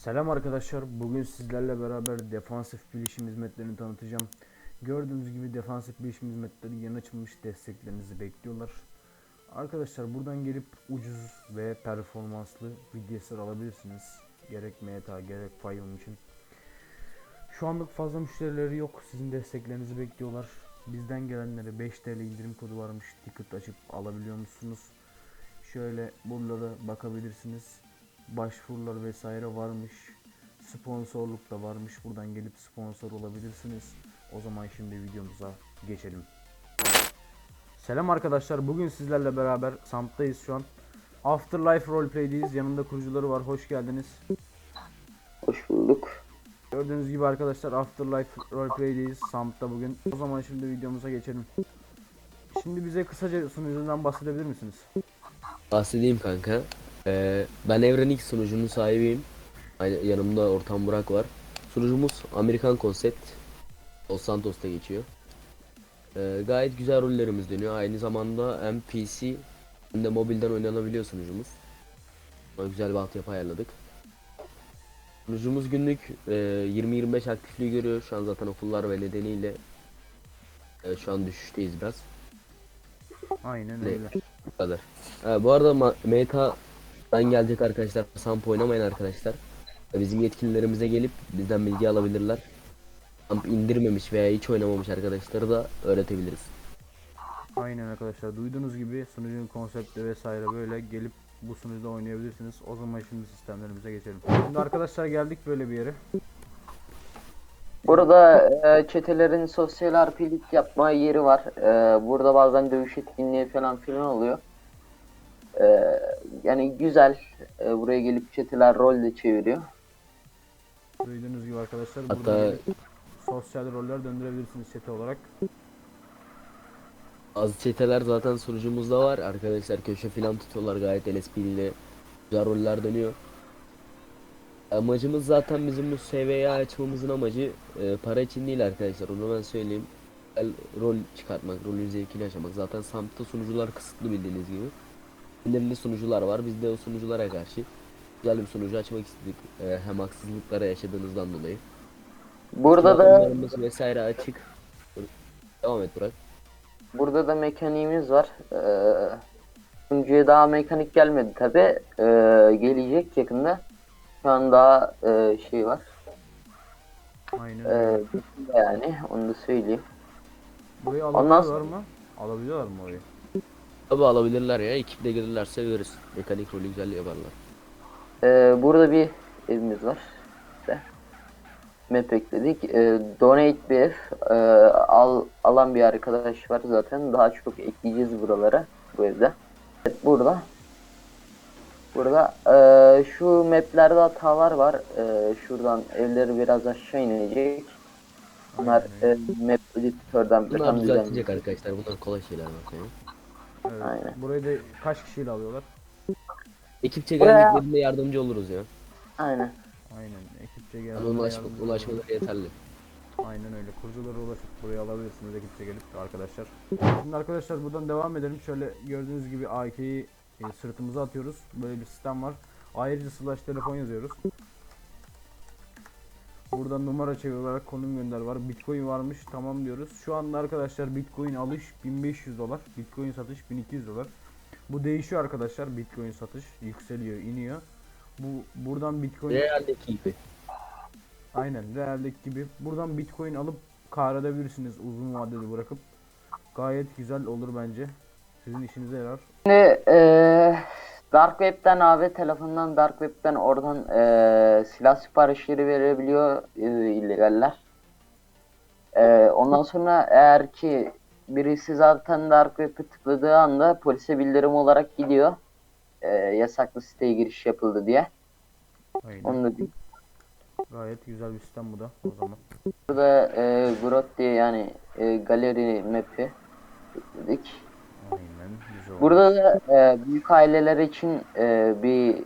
Selam arkadaşlar. Bugün sizlerle beraber defansif bilişim hizmetlerini tanıtacağım. Gördüğünüz gibi defansif bilişim hizmetleri yeni açılmış desteklerinizi bekliyorlar. Arkadaşlar buradan gelip ucuz ve performanslı VDS'ler alabilirsiniz. Gerek MTA gerek Fire'ın için. Şu anlık fazla müşterileri yok. Sizin desteklerinizi bekliyorlar. Bizden gelenlere 5 TL indirim kodu varmış. Ticket açıp alabiliyor musunuz? Şöyle buralara bakabilirsiniz. Başvurular vesaire varmış. Sponsorluk da varmış. Buradan gelip sponsor olabilirsiniz. O zaman şimdi videomuza geçelim. Selam arkadaşlar. Bugün sizlerle beraber Samp'tayız şu an. Afterlife Roleplay'deyiz. Yanımda kurucuları var. Hoş geldiniz. Hoş bulduk. Gördüğünüz gibi arkadaşlar Afterlife Roleplay'deyiz. Samp'ta bugün. O zaman şimdi videomuza geçelim. Şimdi bize kısaca sunucudan bahsedebilir misiniz? Bahsedeyim kanka. Ee, ben Evren X sunucunun sahibiyim. Aynı yanımda ortam Burak var. Sunucumuz Amerikan konsept. Los Santos'ta geçiyor. Ee, gayet güzel rollerimiz dönüyor. Aynı zamanda hem PC hem de mobilden oynanabiliyor sunucumuz. Buna güzel bir altyapı ayarladık. Sunucumuz günlük e, 20-25 aktifliği görüyor. Şu an zaten okullar ve nedeniyle e, şu an düşüşteyiz biraz. Aynen Ne? öyle. Bu kadar. Ha, bu arada ma- Meta'dan gelecek arkadaşlar. Samp oynamayın arkadaşlar. Bizim yetkililerimize gelip bizden bilgi alabilirler. Samp indirmemiş veya hiç oynamamış arkadaşları da öğretebiliriz. Aynen arkadaşlar duyduğunuz gibi sunucunun konsepti vesaire böyle gelip bu sunucuda oynayabilirsiniz. O zaman şimdi sistemlerimize geçelim. Şimdi arkadaşlar geldik böyle bir yere. Burada e, çetelerin sosyal RP'lik yapma yeri var. E, burada bazen dövüş etkinliği falan filan oluyor. E, yani güzel. E, buraya gelip çeteler rol de çeviriyor. Duyduğunuz gibi arkadaşlar Hatta- burada gelip sosyal roller döndürebilirsiniz çete olarak. Az çeteler zaten sunucumuzda var. Arkadaşlar köşe falan tutuyorlar gayet LSP ile güzel roller dönüyor. Amacımız zaten bizim bu seviyeyi açmamızın amacı e, para için değil arkadaşlar. Onu ben söyleyeyim. El, rol çıkartmak, rolün zevkini yaşamak. Zaten Samp'ta sunucular kısıtlı bildiğiniz gibi. Belirli sunucular var. Biz de o sunuculara karşı güzel bir sunucu açmak istedik. E, hem haksızlıklara yaşadığınızdan dolayı. Burada da vesaire açık. Devam et Burak. burada da mekaniğimiz var. E, sunucuya daha mekanik gelmedi tabi. E, gelecek yakında. Şu an daha e, şey var. Aynen öyle. E, yani onu da söyleyeyim. Burayı ondan alabiliyorlar mı? Alabiliyorlar mı orayı? Tabi alabilirler ya. Ekiple gelirlerse veririz. Mekanik rolü güzel yaparlar. Ee, burada bir evimiz var. İşte. Map ekledik. Ee, donate bir ev. Ee, al, alan bir arkadaş var zaten. Daha çok ekleyeceğiz buralara. Bu evde. Evet burada. Burada ee, şu maplerde hatalar var. Ee, şuradan evleri biraz aşağı inecek. Bunlar ee, map editörden Bunlar tam düzeltilecek düzenleyecek. arkadaşlar. Bunlar kolay şeyler bak ya. Evet. Aynen. Burayı da kaç kişiyle alıyorlar? Ekipçe Buraya- geldiklerinde yardımcı oluruz ya. Aynen. Aynen. Ekipçe Yani geldi. ulaşma, ulaşmaları yeterli. Aynen öyle. Kuruculara ulaşıp buraya alabilirsiniz ekipçe gelip arkadaşlar. Şimdi arkadaşlar buradan devam edelim. Şöyle gördüğünüz gibi AK'yi e, sırtımıza atıyoruz. Böyle bir sistem var. Ayrıca slash telefon yazıyoruz. Burada numara çeviri olarak konum gönder var. Bitcoin varmış. Tamam diyoruz. Şu anda arkadaşlar Bitcoin alış 1500 dolar. Bitcoin satış 1200 dolar. Bu değişiyor arkadaşlar. Bitcoin satış yükseliyor, iniyor. Bu buradan Bitcoin Real'deki gibi. Aynen realdeki gibi. Buradan bitcoin alıp kar edebilirsiniz uzun vadeli bırakıp. Gayet güzel olur bence. Sizin işinize yarar. Şimdi eee Dark Web'den abi telefondan Dark Web'den oradan eee, silah siparişleri verebiliyor eee, illegaller. Eee, ondan sonra eğer ki birisi zaten Dark Web'e tıkladığı anda polise bildirim olarak gidiyor. Eee, yasaklı siteye giriş yapıldı diye. Aynen. Onu da diyeyim. Gayet güzel bir sistem bu da o zaman. Burada eee Grot diye yani eee, galeri map'i dedik. Aynen güzel oldu. Burada da e, büyük aileler için e, bir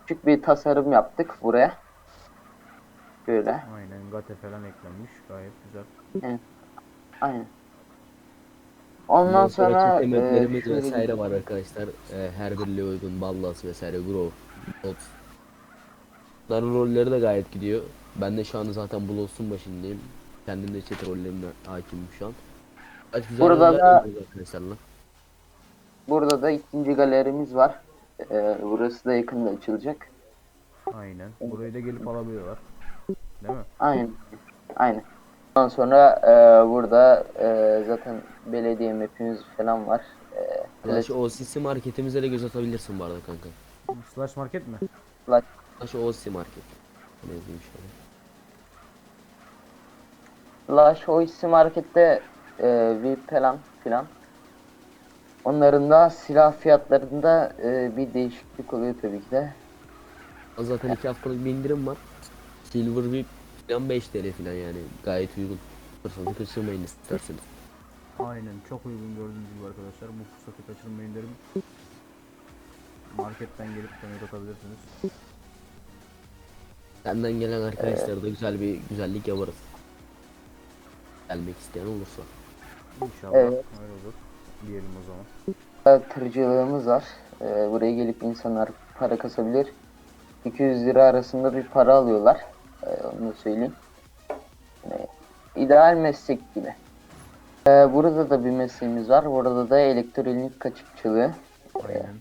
küçük bir tasarım yaptık buraya. Böyle. Aynen gate falan eklenmiş. Gayet güzel. Aynen. Ondan sonra çete e, maplerimiz şöyle vesaire var arkadaşlar. Ee, her birliğe uygun Ballas vesaire Grove. Bot. Bunların rolleri de gayet gidiyor. Ben de şu anda zaten Bloss'un başındayım. Kendim de chat rollerine hakimim şu an. Kaç güzel Burada da- yapıyoruz arkadaşlarla. Burada da ikinci galerimiz var. Ee, burası da yakında açılacak. Aynen. Burayı da gelip alabiliyorlar. Değil mi? Aynen. Aynen. Ondan sonra e, burada e, zaten belediye mapimiz falan var. E, Slash OCC marketimize de göz atabilirsin bu arada kanka. Slash market mi? Slash OCC market. Ne yazayım şöyle. Flash Oisi Market'te e, bir plan filan. Onların da silah fiyatlarında e, bir değişiklik oluyor tabii ki de. Zaten iki haftalık bir indirim var. Silver VIP falan 5 TL falan yani gayet uygun. Fırsatı kaçırmayın isterseniz. Aynen. Çok uygun gördüğünüz gibi arkadaşlar. Bu fırsatı kaçırmayın derim. Marketten gelip donate atabilirsiniz. Senden gelen arkadaşlara da güzel bir güzellik yaparız. Gelmek isteyen olursa. İnşallah Evet. öyle olur. Diyelim o zaman. Tırcılığımız var. E, buraya gelip insanlar para kasabilir. 200 lira arasında bir para alıyorlar. E, onu da söyleyeyim. Yani, ideal meslek gibi. E, burada da bir mesleğimiz var. Burada da elektronik kaçakçılığı. Aynen.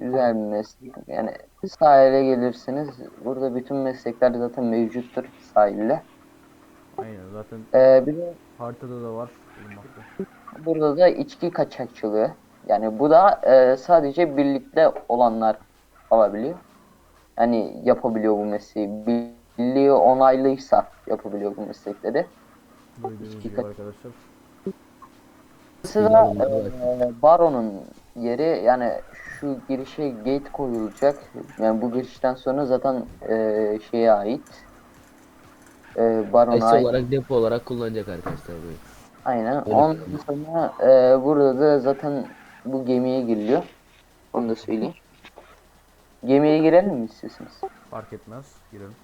Güzel bir meslek. Yani sahile gelirsiniz. Burada bütün meslekler zaten mevcuttur sahilde. Aynen. Zaten Ee, de haritada da var. bulunmakta. burada da içki kaçakçılığı. Yani bu da e, sadece birlikte olanlar alabiliyor. Yani yapabiliyor bu mesleği. Birliği onaylıysa yapabiliyor bu meslekleri. Duyduğunuz İçki gibi kaç- arkadaşlar. Da e, baronun yeri yani şu girişe gate koyulacak. Yani bu girişten sonra zaten e, şeye ait. E, barona ait. olarak depo olarak kullanacak arkadaşlar burayı. Aynen. Öyle Ondan planlı. sonra e, burada da zaten bu gemiye giriliyor. Onu da söyleyeyim. Gemiye girelim mi istiyorsunuz? Fark etmez. Girelim.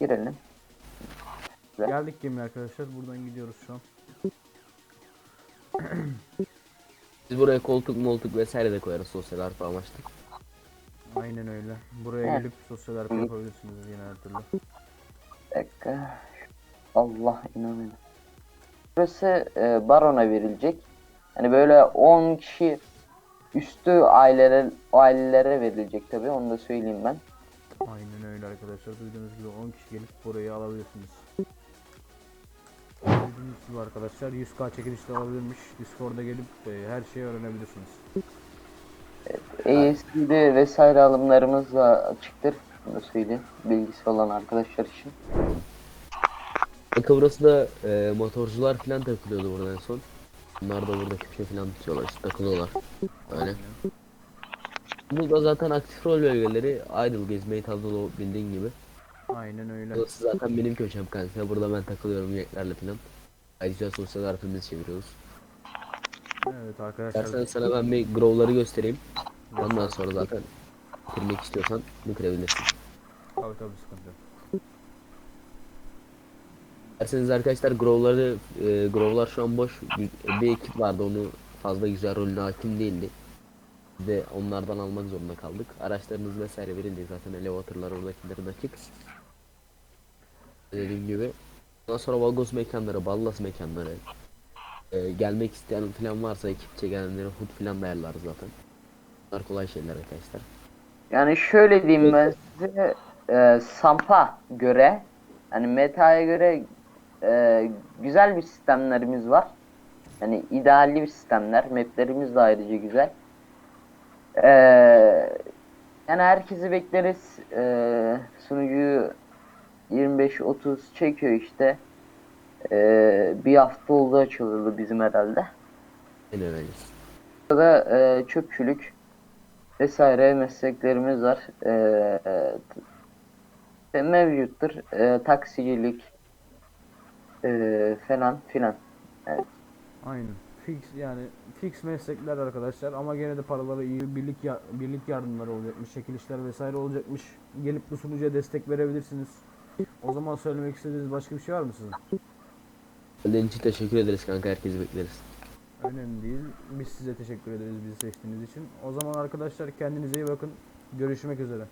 Girelim. Güzel. Geldik gemiye arkadaşlar. Buradan gidiyoruz şu an. Biz buraya koltuk moltuk vesaire de koyarız sosyal harf amaçlı. Aynen öyle. Buraya Evet. gelip sosyal harf yapabilirsiniz yine her türlü. Dakika. Allah inanın. Burası e, barona verilecek. Hani böyle 10 kişi üstü ailelere, ailelere verilecek tabii onu da söyleyeyim ben. Aynen öyle arkadaşlar. Duyduğunuz gibi 10 kişi gelip burayı alabilirsiniz. Duyduğunuz gibi arkadaşlar 100k çekilişte alabilirmiş. Discord'a gelip e, her şeyi öğrenebilirsiniz. ASD'de vesaire alımlarımız da açıktır. Söyleyeyim. Bilgisi olan arkadaşlar için. Kanka burası da e, motorcular falan takılıyordu burada en son. Bunlar da burada köşe falan tutuyorlar işte takılıyorlar. Öyle. Bu da zaten aktif rol bölgeleri idle gezmeyi tadılı bildiğin gibi. Aynen öyle. Burası zaten benim köşem kanka. Burada ben takılıyorum yeklerle falan. Ayrıca sosyal harfimizi çeviriyoruz. Evet arkadaşlar. İstersen sana ben bir grow'ları göstereyim. Ondan sonra zaten bitirmek istiyorsan bitirebilirsin. Tabii tabii sıkıntı yok. İsterseniz arkadaşlar grow'ları, e, grow'lar şu an boş. Bir- Bir ekip vardı onu fazla güzel rolüne hakim değildi. De onlardan almak zorunda kaldık. Araçlarınız vesaire verildi zaten elevatorlar oradakilerin açık. Dediğim gibi. Ondan sonra Vagos mekanları, Ballas mekanları. e, gelmek isteyen falan varsa ekipçe gelenlere hut falan da ayarlarız zaten. Bunlar kolay şeyler arkadaşlar. Yani şöyle diyeyim ben size e, Samp'a göre hani Meta'ya göre e, güzel bir sistemlerimiz var. Yani idealli bir sistemler. Maplerimiz de ayrıca güzel. E, yani herkesi bekleriz. E, sunucuyu 25-30 çekiyor işte. E, bir hafta oldu açıldı bizim herhalde. En öyle. Burada e, çöpçülük vesaire mesleklerimiz var. E, e, mevcuttur. E, taksicilik e, falan filan. Evet. Aynen. Fix yani fix meslekler arkadaşlar ama gene de paraları iyi birlik ya- birlik yardımları olacakmış, çekilişler vesaire olacakmış. Gelip bu sunucuya destek verebilirsiniz. O zaman söylemek istediğiniz başka bir şey var mı sizin? Geldiğin için teşekkür ederiz kanka herkesi bekleriz. Önemli değil. Biz size teşekkür ederiz bizi seçtiğiniz için. O zaman arkadaşlar kendinize iyi bakın. Görüşmek üzere.